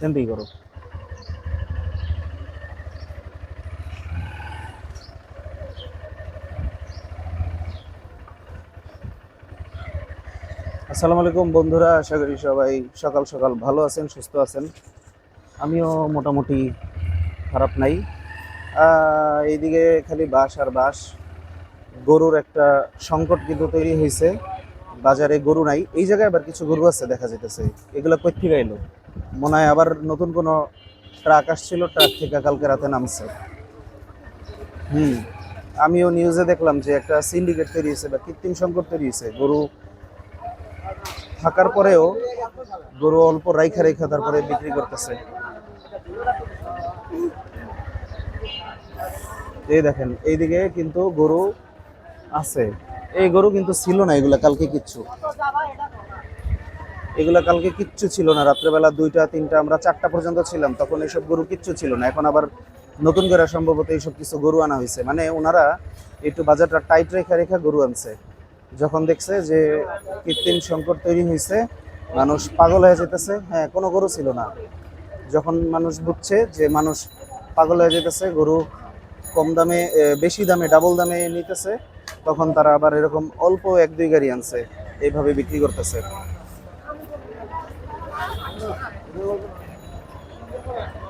থেকেই করো আসসালামু আলাইকুম বন্ধুরা, আশা করি সবাই সকাল সকাল ভালো আছেন, সুস্থ আছেন। আমিও মোটামুটি খারাপ নাই। এইদিকে খালি বাস আর বাস গরুর একটা সংকট কিন্তু তৈরি হয়েছে। বাজারে গরু নাই। এই জায়গায় আবার কিছু গরু আছে, দেখা যেতেছে এগুলো কই থেকে এলো মনে হয় আবার নতুন কোনো ট্রাক আসছিল, ট্রাক থেকে কালকে রাতে নামছে। হুম, আমিও নিউজে দেখলাম যে একটা সিন্ডিকেট তৈরি হয়েছে বা কৃত্রিম সংকট তৈরি হয়েছে। গরু থাকার পরেও, গরু অল্প রাইখা রেখা তারপরে বিক্রি করতেছে। এই দেখেন, এইদিকে কিন্তু গরু আছে। এই গরু কিন্তু ছিল না এগুলা কালকে কিচ্ছু। এগুলা কালকে কিচ্ছু ছিল না। রাত্রেবেলা দুইটা, তিনটা, আমরা চারটা পর্যন্ত ছিলাম, তখন এইসব গরু কিচ্ছু ছিল না। এখন আবার নতুন করে সম্ভবত এইসব কিছু গরু আনা হয়েছে। মানে ওনারা একটু বাজারটা টাইট রেখা রেখা গরু আনছে। যখন দেখছে যে কৃত্রিম সংকট তৈরি হয়েছে, মানুষ পাগল হয়ে যেতেছে। হ্যাঁ কোনো গরু ছিল না। যখন মানুষ বুঝছে যে মানুষ পাগল হয়ে যেতেছে, গরু কম দামে বেশি দামে, ডাবল দামে নিতেছে, তখন তারা আবার এরকম অল্প এক, দুই গাড়ি আনছে। এইভাবে বিক্রি করতেছে।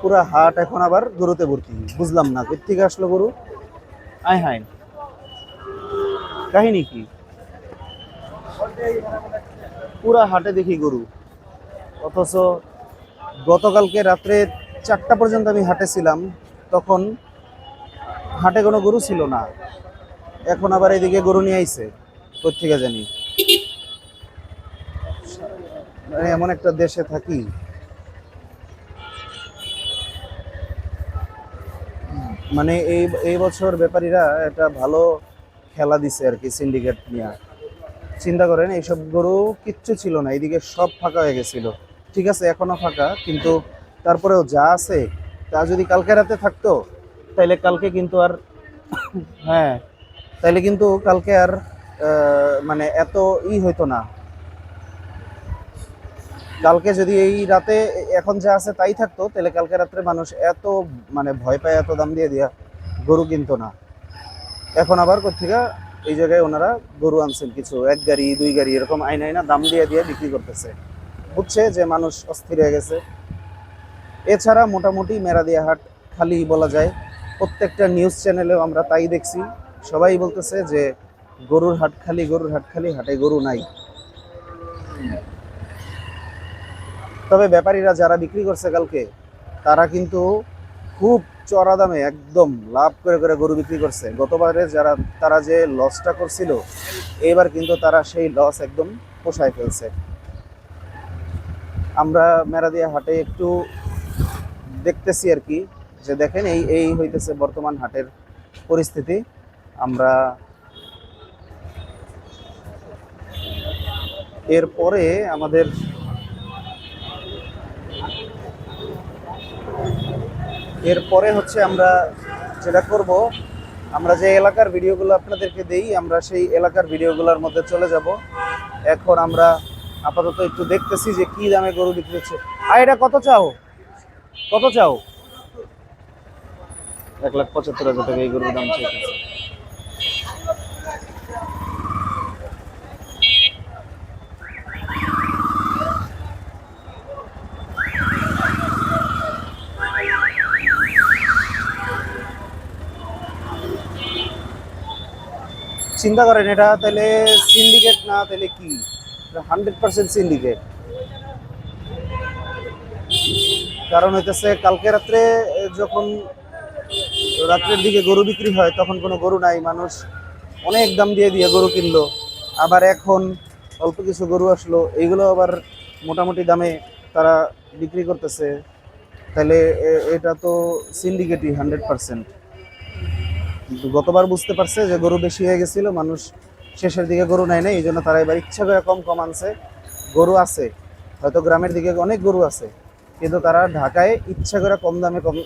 পুরা হাট এখন আবার গরুতে ভর্তি। বুঝলাম না কোথা থেকে আসলো গরু? আয় হাই কাহিনী কি? পুরা হাটে দেখি গরু। অথচ গতকালকে রাত্রে চারটা পর্যন্ত আমি হাটে ছিলাম, তখন হাটে কোনো গরু ছিল না। এখন আবার এদিকে গরু নিয়ে আইছে কোথেকে জানি। এমন একটা দেশে থাকি। মানে এই এই বছর ব্যাপারীরা একটা ভালো খেলা দিছে আর কি সিন্ডিকেট নিয়ে। চিন্তা করেন, এইসব গরু কিচ্ছু ছিল না, এইদিকে সব ফাঁকা হয়ে গেছিল। ঠিক আছে, এখনও ফাঁকা, কিন্তু তারপরেও যা আছে, তা যদি কালকে রাতে থাকতো, তাইলে কালকে কিন্তু আর হ্যাঁ তাইলে কিন্তু কালকে আর মানে এত ই হইতো না। কালকে যদি এই রাতে এখন যা আছে তাই থাকতো, তাহলে কালকে রাত্রে মানুষ এত মানে ভয় পায়, এত দাম দিয়ে দিয়া গরু কিনতো না। এখন আবার কোথেকে এই জায়গায় ওনারা গরু আনছেন কিছু, এক গাড়ি, দুই গাড়ি, এরকম আইনা আইনা দাম দিয়ে দিয়ে বিক্রি করতেছে। বুঝছে যে মানুষ অস্থির হয়ে গেছে। এছাড়া মোটামুটি মেরাদিয়া হাট খালি বলা যায়। প্রত্যেকটা নিউজ চ্যানেলেও আমরা তাই দেখছি। সবাই বলতেছে যে গরুর হাট খালি, গরুর হাট খালি, হাটে গরু নাই। তবে ব্যাপারীরা যারা বিক্রি করছে কালকে, তারা কিন্তু খুব চড়া দামে একদম লাভ করে করে গরু বিক্রি করছে। গতবারে যারা, তারা যে লসটা করছিল, এবার কিন্তু তারা সেই লস একদম পোষায় ফেলছে। আমরা মেরাদিয়া হাটে একটু দেখতেছি আর কি, যে দেখেন এই এই হইতেছে বর্তমান হাটের পরিস্থিতি। আমরা এরপরে আমাদের এরপরে হচ্ছে আমরা যেটা করব, আমরা যে এলাকার ভিডিওগুলো আপনাদেরকে দেই, আমরা সেই এলাকার ভিডিওগুলোর মধ্যে চলে যাব। এখন আমরা আপাতত একটু দেখতেছি যে কি দামে গরু বিক্রি হচ্ছে। আর এটা কত চাও? কত চাও? এক লাখ পঁচাত্তর হাজার টাকা এই গরুর দাম চাইতেছে। চিন্তা করেন, এটা তাহলে সিন্ডিকেট না, তাহলে কি? হান্ড্রেড পার্সেন্ট সিন্ডিকেট কারণ হইতেছে, কালকে রাত্রে যখন রাত্রের দিকে গরু বিক্রি হয়, তখন কোনো গরু নাই, মানুষ অনেক দাম দিয়ে দিয়ে গরু কিনলো। আবার এখন অল্প কিছু গরু আসলো, এইগুলো আবার মোটামুটি দামে তারা বিক্রি করতেছে। তাহলে এটা তো সিন্ডিকেটই হান্ড্রেড পার্সেন্ট কিন্তু গতবার বুঝতে পারছে যে গরু বেশি হয়ে গেছিল, মানুষ শেষের দিকে গরু নেয় না এই জন্য তারা এবার ইচ্ছা করে কম কম আনছে। গরু আছে, হয়তো গ্রামের দিকে অনেক গরু আছে, কিন্তু তারা ঢাকায় ইচ্ছা করে কম দামে কম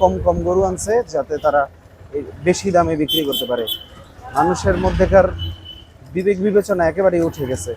কম কম গরু আনছে যাতে তারা বেশি দামে বিক্রি করতে পারে। মানুষের মধ্যেকার বিবেক বিবেচনা একেবারেই উঠে গেছে।